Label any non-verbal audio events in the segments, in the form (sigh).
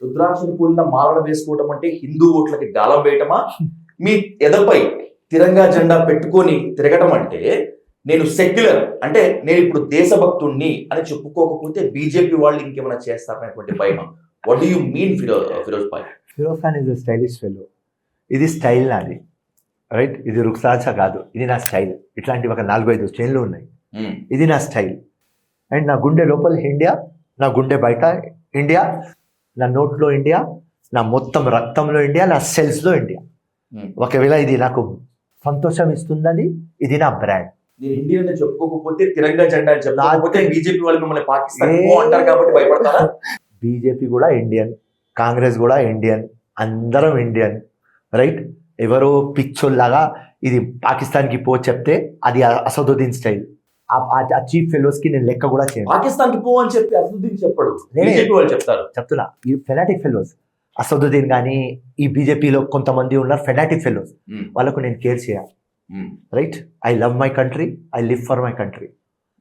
రుద్రాక్షను పూలిన మాలన వేసుకోవటం అంటే హిందూ ఓట్లకి గాలం వేయటమా? మీ ఎదపై తిరంగా జెండా పెట్టుకొని తిరగటం అంటే నేను సెక్యులర్ అంటే నేను ఇప్పుడు దేశభక్తుణ్ణి అని చెప్పుకోకపోతే బీజేపీ వాళ్ళు ఇంకేమైనా చేస్తారనేటువంటి భయం what do you mean ఫిరో Firoz bhai Firoz Khan is stylish fellow ఇది స్టైల్ నాది. రైట్ ఇది రుక్సాచా కాదు. ఇది నా స్టైల్. ఇట్లాంటివి ఒక నాలుగైదు చైన్లు ఉన్నాయి. మ్మ్. ఇది నా స్టైల్. అండ్ నా గుండె లోపల ఇండియా నా గుండె బయట ఇండియా నా నోట్లో ఇండియా నా మొత్తం రక్తంలో ఇండియా నా సెల్స్లో ఇండియా. మ్మ్. ఒకవేళ ఇది నాకు సంతోషం ఇస్తుందని ఇది నా బ్రాండ్. నేను అని చెప్పుకోకపోతే తిరంగా జెండా అని నాకు- బీజేపీ వాళ్ళు మిమ్మల్ని పాకిస్తాన్. అంటారు కాబట్టి భయపడతారా? (laughs) బీజేపీ కూడా ఇండియన్ కాంగ్రెస్ కూడా ఇండియన్ అందరం ఇండియన్ రైట్? ఎవరో పిచ్చోల్లాగా ఇది పాకిస్తాన్కి పో చెప్తే అది అసదుద్దీన్ స్టైల్. ఆ చీఫ్ ఫెలోస్కి నేను లెక్క కూడా చేయను. పాకిస్తాన్కి పో అని చెప్పి అసదుద్దీన్ చెప్పడు. బీజేపీ వాళ్ళు చెప్తారు. చెప్తున్నా. ఈ ఫెనాటిక్ ఫెలోస్ అసదుద్దీన్ కానీ ఈ బీజేపీలో కొంతమంది ఉన్నారు ఫెనాటిక్ ఫెలోస్. వాళ్ళకు నేను కేర్ చేయాలి. Right I love my country I live for my country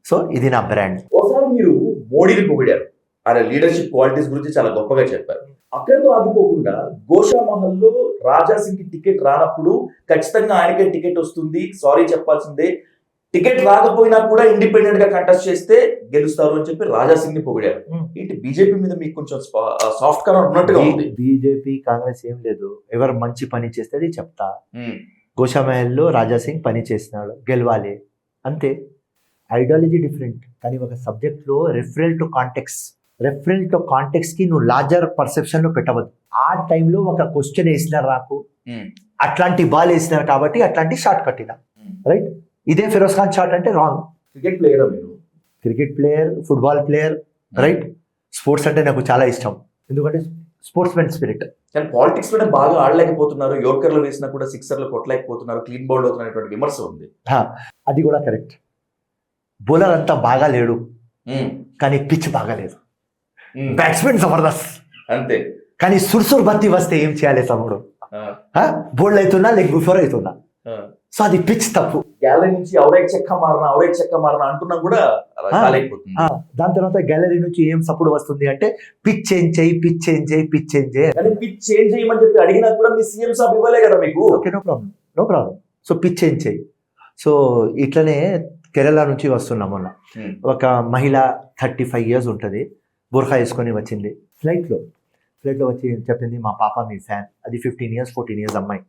so ఇది నా బ్రాండ్ ఒకసారి మీరు మోడీని పొగిడారు. ఆయన లీడర్షిప్ క్వాలిటీస్ గురించి చాలా గొప్పగా చెప్పారు. అక్కడితో ఆగిపోకుండా గోషా మహల్లో రాజా సింగ్కి టికెట్ రానప్పుడు ఖచ్చితంగా ఆయనకే టికెట్ వస్తుంది. సారీ చెప్పాల్సిందే. టికెట్ రాకపోయినా కూడా ఇండిపెండెంట్గా కంటెస్ట్ చేస్తే గెలుస్తారు అని చెప్పి రాజా సింగ్ని పొగిడారు ఏంటి బీజేపీ మీద మీకు కొంచెం సాఫ్ట్ కార్నర్ ఉన్నట్టుగా ఉంది? బీజేపీ కాంగ్రెస్ ఏం లేదు. ఎవరు మంచి పని చేస్తే అది చెప్తా. గోషామహల్లో రాజాసింగ్ పని చేసినాడు గెలవాలి. అంతే. Ideology different. కానీ ఒక సబ్జెక్ట్లో referral to context referral to కాంటెక్స్కి నువ్వు లార్జర్ పర్సెప్షన్లో పెట్టవద్దు. ఆ టైంలో ఒక క్వశ్చన్ వేసినారు నాకు. అట్లాంటి బాల్ వేసినారు కాబట్టి అట్లాంటి షాట్ కట్టిన. రైట్ ఇదే ఫిరోజ్ ఖాన్ షాట్ అంటే రాంగ్ క్రికెట్ ప్లేయరా మీరు? Cricket player football player right sports అంటే నాకు చాలా ఇష్టం. ఎందుకంటే స్పోర్ట్స్ మెన్ స్పిరిట్ కానీ పాలిటిక్స్లోనే బాగా ఆడలేకపోతున్నారు. యోర్కర్లు వేసినా కూడా సిక్సర్లు కొట్టలేకపోతున్నారు. క్లీన్ బౌల్డ్ అవుతున్నటువంటి విమర్శ ఉంది. అది కూడా కరెక్ట్ బౌలర్ అంతా బాగా లేడు. మ్మ్. కానీ పిచ్ బాగాలేదు మ్మ్. బ్యాట్స్మెన్ జబర్దస్త్. అంతే. కానీ సుర్సుర్ బత్తి వస్తే ఏం చేయాలి తమ్ముడు? బోల్డ్ అవుతున్నా లేక బిఫోర్ అవుతున్నా. సో అది పిచ్ తప్పు. గ్యాలరీ నుంచి అవడే చెక్క మారనా అవడే చెక్క మారనా అంటున్నా కూడా. కాలేకపోతుంది దాని తర్వాత గ్యాలరీ నుంచి ఏం సపోర్ట్ వస్తుంది అంటే పిచ్ చేంజ్ చేయి పిచ్ చేంజ్ చేయి పిచ్ చేంజ్ చేయి. కానీ పిచ్ చేంజ్ చేయమని చెప్పి అడిగినా కూడా మీ సీఎం సాబ్ ఇవ్వలే కదా మీకు? Okay no problem no problem. So pitch change చేయి. సో ఇట్లనే కేరళ నుంచి వస్తున్నాం మొన్న. ఒక మహిళ థర్టీ ఫైవ్ ఇయర్స్ ఉంటుంది. బుర్ఖా వేసుకొని వచ్చింది. ఫ్లైట్లో ఫ్లైట్లో వచ్చి చెప్పింది మా పాప మీ ఫ్యాన్. అది ఫిఫ్టీన్ ఇయర్స్ ఫోర్టీన్ ఇయర్స్ అమ్మాయి.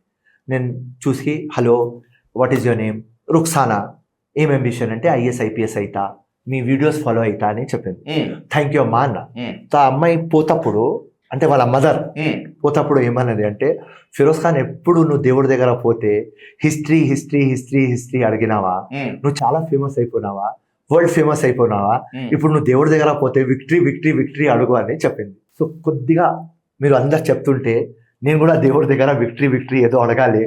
నేను చూసి hello what is your name? Ruksana ఏం అంబిషన్ అంటే ఐఎస్ ఐపీఎస్ అయితా మీ వీడియోస్ ఫాలో అవుతా అని చెప్పింది. థ్యాంక్ యూ అమ్మా అన్న ఆ అమ్మాయి పోతప్పుడు అంటే వాళ్ళ మదర్. పోతప్పుడు ఏమన్నది అంటే ఫిరోజ్ ఖాన్ ఎప్పుడు నువ్వు దేవుడి దగ్గర పోతే హిస్టరీ హిస్టరీ హిస్టరీ హిస్టరీ అడిగినావా. నువ్వు చాలా ఫేమస్ అయిపోయినావా వరల్డ్ ఫేమస్ అయిపోయినావా. ఇప్పుడు నువ్వు దేవుడి దగ్గర పోతే విక్టరీ విక్టరీ విక్టరీ అడుగు అని చెప్పింది సో కొద్దిగా మీరు అందరు చెప్తుంటే నేను కూడా దేవుడి దగ్గర విక్టరీ విక్టరీ ఏదో అడగాలి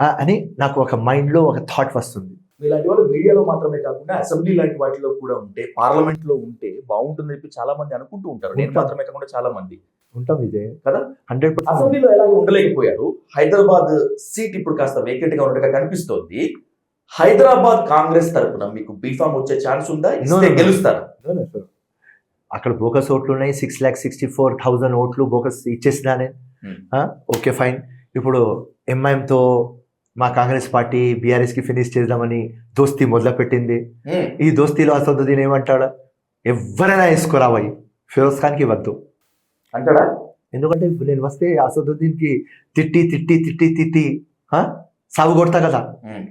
అని నాకు ఒక మైండ్లో ఒక థాట్ వస్తుంది. ఇలాంటి వాళ్ళు మీడియాలో మాత్రమే కాకుండా అసెంబ్లీ లాంటి వాటిలో కూడా ఉంటే పార్లమెంట్లో ఉంటే బాగుంటుంది చెప్పి చాలా మంది అనుకుంటూ ఉంటారు. నేను. మాత్రమే కాకుండా చాలా మంది ఉంటాం ఇదే. కదా? Hundred percent. అసెంబ్లీలో ఎలాగ ఉండలేకపోయారు. హైదరాబాద్ సీట్ ఇప్పుడు కాస్త వేకెంట్గా ఉన్నట్టుగా కనిపిస్తోంది. హైదరాబాద్ కాంగ్రెస్ తరపున మీకు బీఫామ్ వచ్చే ఛాన్స్ ఉందా. గెలుస్తారా? అక్కడ బోకస్ ఓట్లు ఉన్నాయి. Six lakh sixty four thousand ఓట్లు బోకస్ ఇచ్చేసినా నేను Hmm. Okay fine. ఇప్పుడు ఎంఐఎంతో మా కాంగ్రెస్ పార్టీ బీఆర్ఎస్కి ఫినిష్ చేద్దామని దోస్తీ మొదలుపెట్టింది. ఈ దోస్తీలో అసదుద్దీన్ ఏమంటాడు? ఎవరైనా వేసుకోరావయ్యి ఫిరోజ్ ఖాన్కి వద్దు. అంటాడా? ఎందుకంటే నేను వస్తే అసదుద్దీన్కి తిట్టి తిట్టి తిట్టి తిట్టి ఆ, సాగు కొడతా కదా.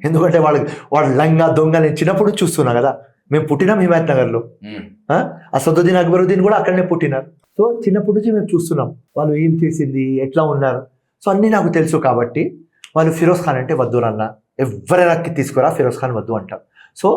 ఎందుకంటే వాడు వాడు లంగా దొంగ నేను చిన్నప్పుడు చూస్తున్నా కదా. మేము పుట్టినాం హిమాయత్ నగర్లో. అసదుద్దీన్ అక్బరుద్దీన్ కూడా అక్కడనే పుట్టినారు. సో చిన్నప్పటి నుంచి మేము చూస్తున్నాం. వాళ్ళు ఏం చేసింది ఎట్లా ఉన్నారు? సో అన్నీ నాకు తెలుసు కాబట్టి వాళ్ళు ఫిరోజ్ ఖాన్ అంటే వద్దు అన్న ఎవరైనా తీసుకురా ఫిరోజ్ ఖాన్ వద్దు అంటారు సో